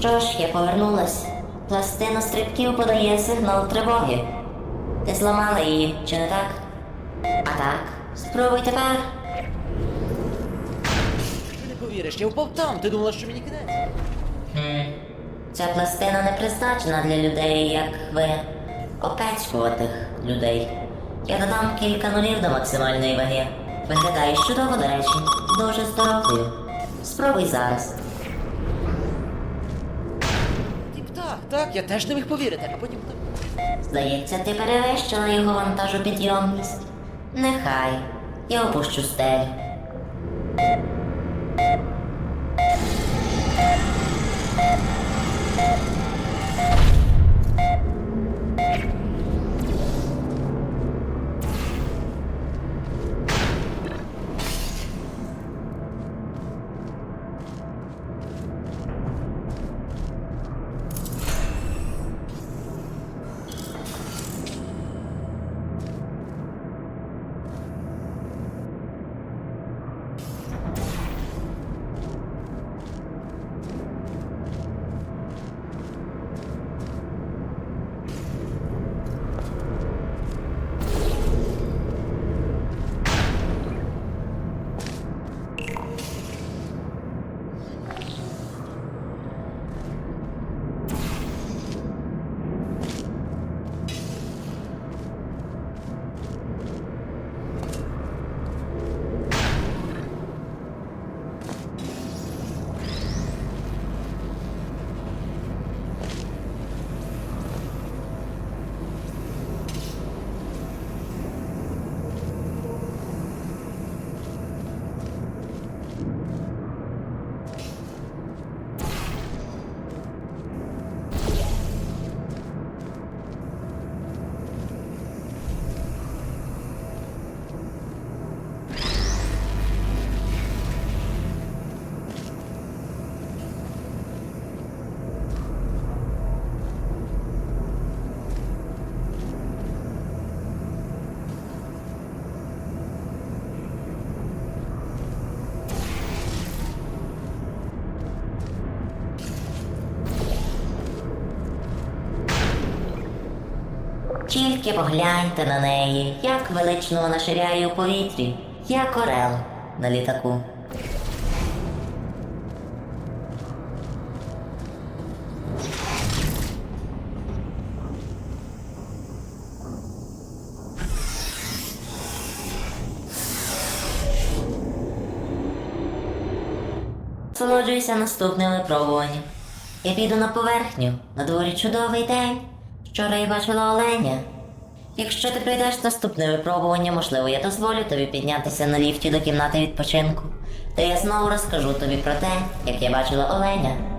Що ж, я повернулась. Пластина стрибків подає сигнал тривоги. Ти зламала її, чи не так? А так, спробуй тепер. Ти не повіриш, я впав там, ти думала, що мені кінець. Хм. Ця пластина не призначена для людей, як ви. Опецькуватих людей. Я додам кілька нулів до максимальної ваги. Виглядаєш чудово, до речі, дуже здоровою. Спробуй зараз. Так, я теж не міг повірити, а потім. Здається, ти перевищила його вантажу підйомність. Нехай. Я опущу стелю. Тільки погляньте на неї, як велично вона ширяє у повітрі, як орел на літаку. Солоджуйся наступним випробуванням. Я піду на поверхню. На дворі чудовий день. Вчора я бачила оленя. Якщо ти пройдеш наступне випробування, можливо, я дозволю тобі піднятися на ліфті до кімнати відпочинку. Та я знову розкажу тобі про те, як я бачила оленя.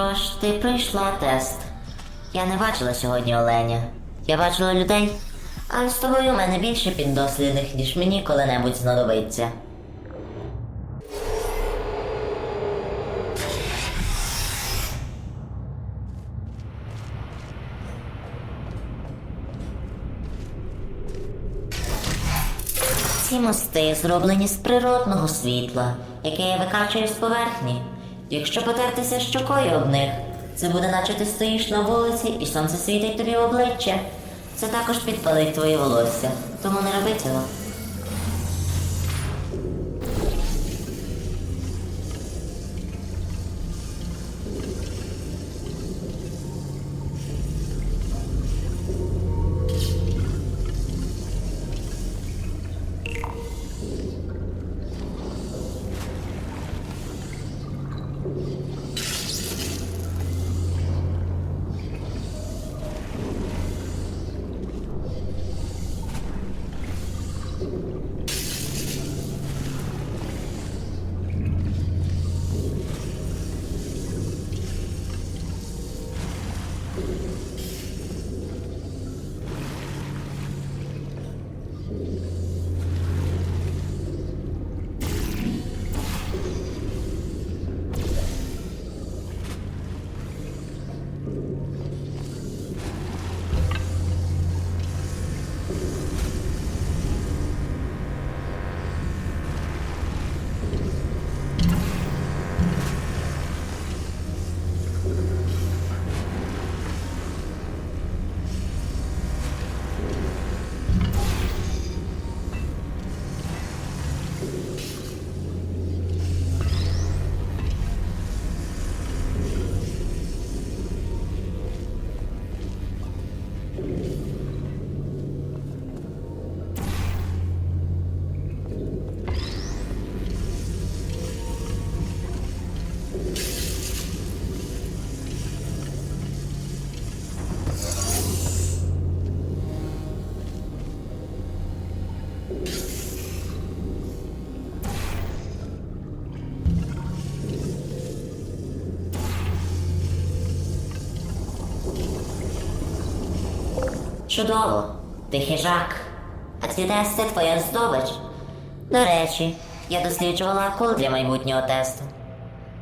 Ж, ти пройшла тест. Я не бачила сьогодні оленя. Я бачила людей, але з тобою у мене більше піддослідних, ніж мені коли-небудь знадобиться. Ці мости зроблені з природного світла, яке я викачую з поверхні. Якщо потертися щокою об них, це буде наче ти стоїш на вулиці і сонце світить тобі в обличчя. Це також підпалить твоє волосся, тому не роби цього. Чудово, ти хижак. А ці тести твоя здобич. До речі, я досліджувала акул для майбутнього тесту.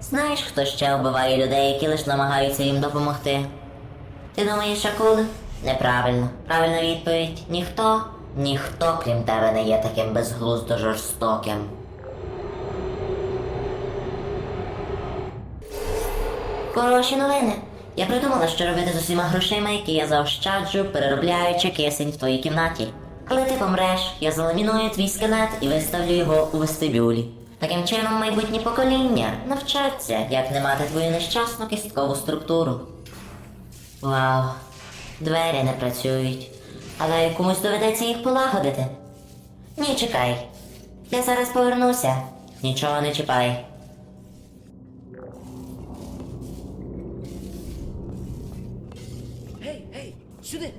Знаєш, хто ще вбиває людей, які лише намагаються їм допомогти? Ти думаєш, акули? Неправильно. Правильна відповідь ніхто, ніхто, крім тебе, не є таким безглуздо жорстоким. Хороші новини. Я придумала, що робити з усіма грошима, які я заощаджу, переробляючи кисень в твоїй кімнаті. Коли ти помреш, я заламіную твій скелет і виставлю його у вестибюлі. Таким чином, майбутні покоління навчаться, як не мати твою нещасну кісткову структуру. Вау, двері не працюють. Але комусь доведеться їх полагодити. Ні, чекай. Я зараз повернуся. Нічого не чіпай. Сюди.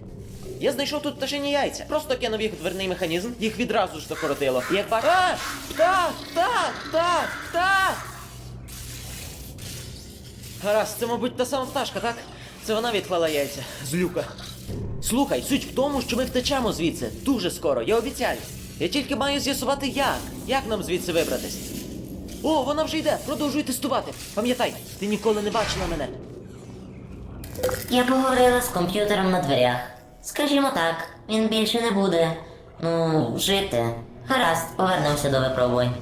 Я знайшов тут пташині яйця. Просто кинув їх в дверний механізм, їх відразу ж закоротило. І Як бачиш. А! Так, так, так, так. Гаразд, це, мабуть, та сама пташка, так? Це вона відклала яйця з люка. Слухай, суть в тому, що ми втечемо звідси дуже скоро, я обіцяю. Я тільки маю з'ясувати як. Як нам звідси вибратись? О, вона вже йде. Продовжуй тестувати. Пам'ятай, ти ніколи не бачила мене. Я поговорила з комп'ютером на дверях. Скажімо так, він більше не буде. Ну, жити. Гаразд, повернемося до випробувань.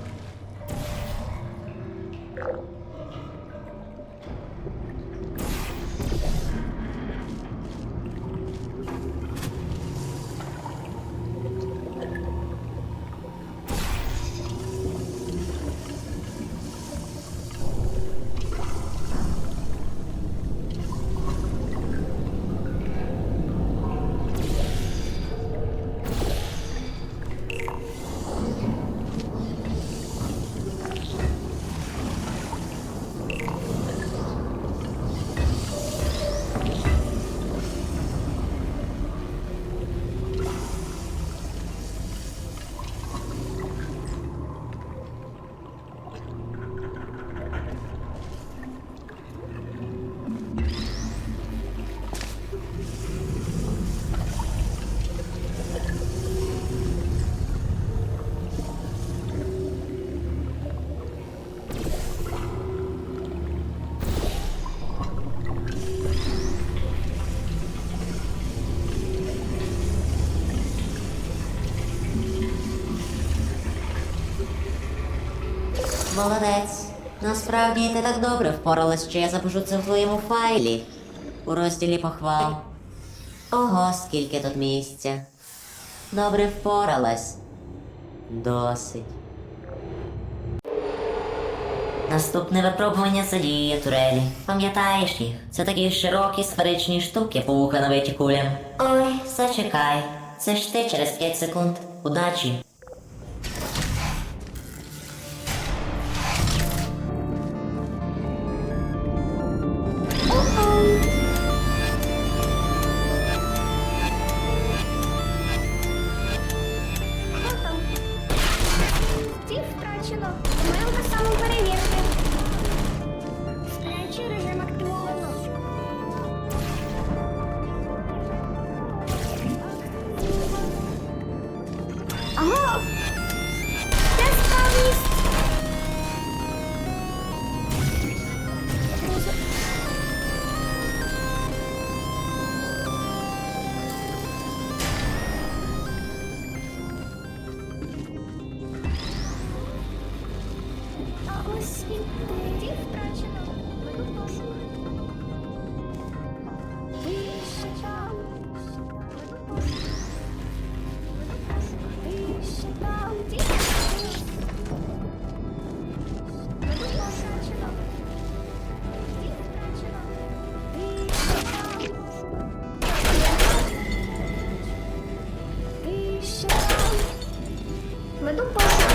Молодець. Насправді ти так добре впоралась, що я запишу це в твоєму файлі. У розділі похвал. Ого, скільки тут місця. Добре впоралась. Досить. Наступне випробування задіює турелі. Пам'ятаєш їх? Це такі широкі сферичні штуки, повуха навиті кулям. Ой, зачекай. Це ж ти через 5 секунд. Удачі. 我们都包。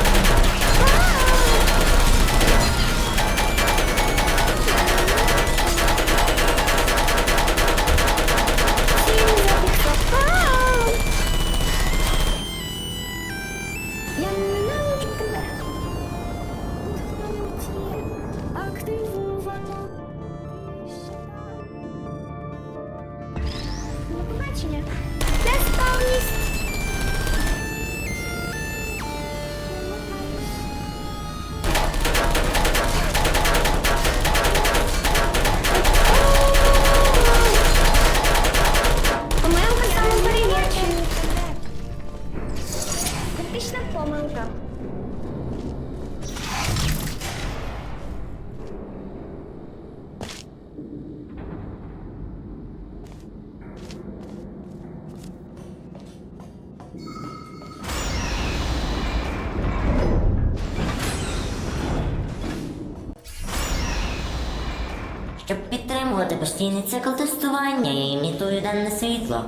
Постійний цикл тестування, я імітую денне світло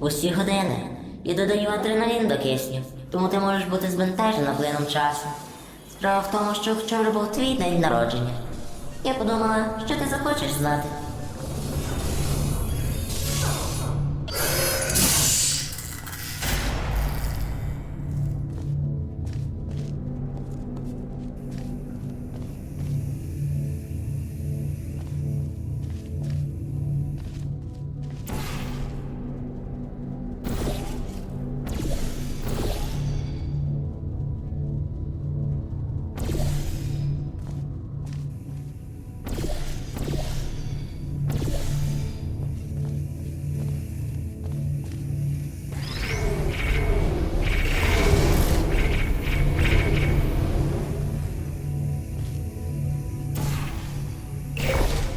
усі години і додаю адреналін до кисню, тому ти можеш бути збентежена плином часу. Справа в тому, що вчора був твій день народження. Я подумала, що ти захочеш знати.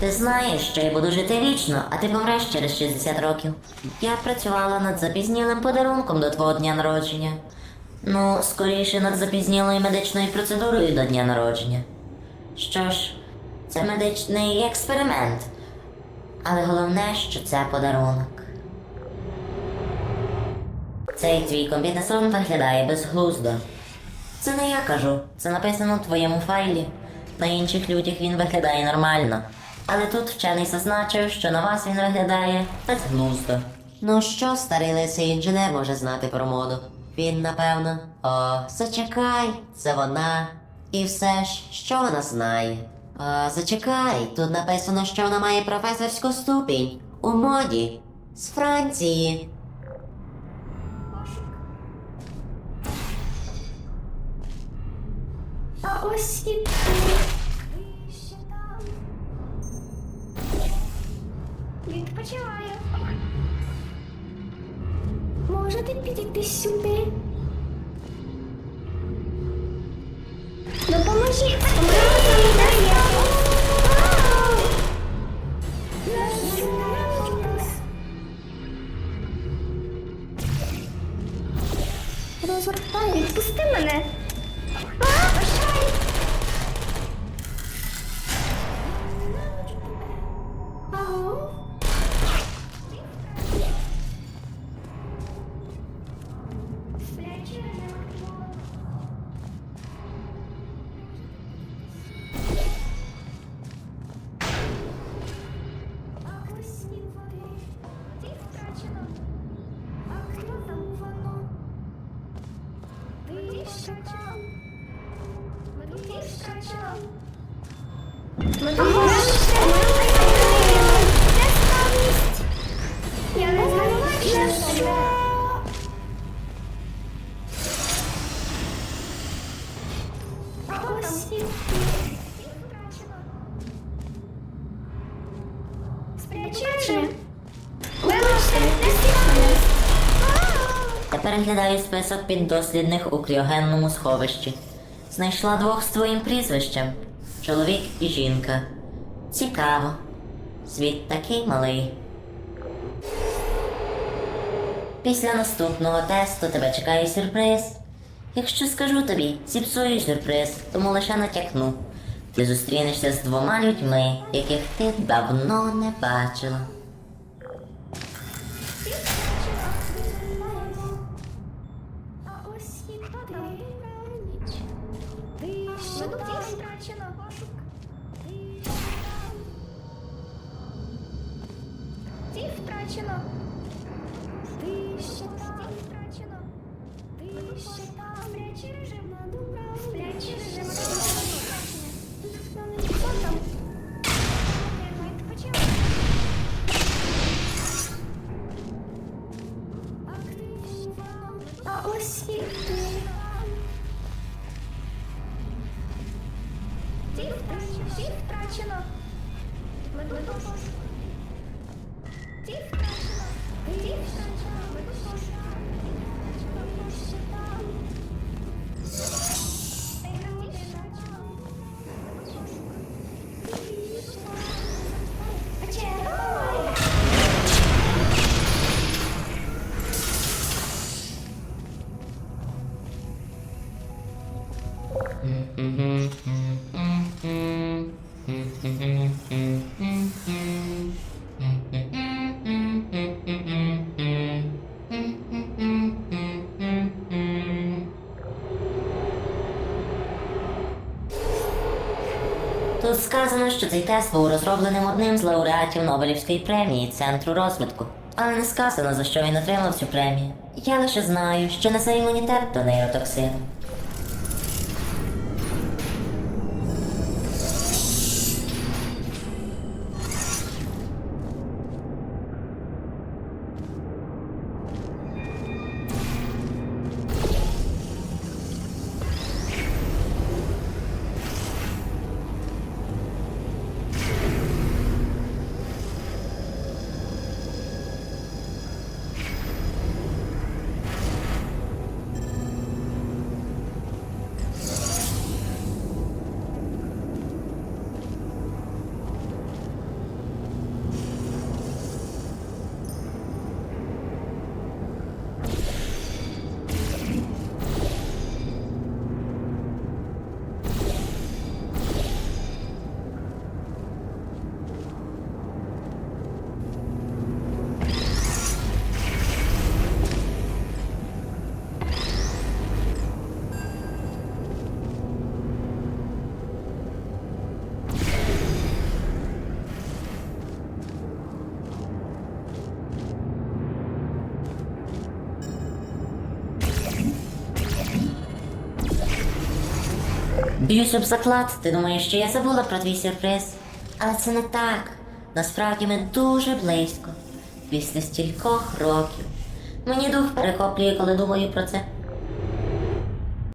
Ти знаєш, що я буду жити вічно, а ти помреш через 60 років. Я працювала над запізнілим подарунком до твого дня народження. Ну, скоріше над запізнілою медичною процедурою до дня народження. Що ж, це медичний експеримент. Але головне, що це подарунок. Цей твій комбінезон виглядає безглуздо. Це не я кажу, це написано в твоєму файлі. На інших людях він виглядає нормально. Але тут вчений зазначив, що на вас він виглядає безглуздо. Ну що старий лисий інженер може знати про моду? Він, напевно. О, зачекай, це вона. І все ж, що вона знає? А, зачекай, тут написано, що вона має професорську ступінь у моді з Франції. А ось і ти. Відпочиваю. Можете підійти сюди? Допоможіть! Ти втрачено. Ти втрачено. Несправність. Я список піддослідних у кріогенному сховищі. Знайшла двох з твоїм прізвищем чоловік і жінка. Цікаво. Світ такий малий. Після наступного тесту тебе чекає сюрприз. Якщо скажу тобі, зіпсую сюрприз, тому лише натякну. Ти зустрінешся з двома людьми, яких ти давно не бачила. Тут сказано, що цей тест був розробленим одним з лауреатів Нобелівської премії Центру розвитку. Але не сказано, за що він отримав цю премію. Я лише знаю, що несе імунітет до нейротоксину. Б'юсь об заклад, ти думаєш, що я забула про твій сюрприз? Але це не так. Насправді ми дуже близько. Після стількох років. Мені дух перехоплює, коли думаю про це.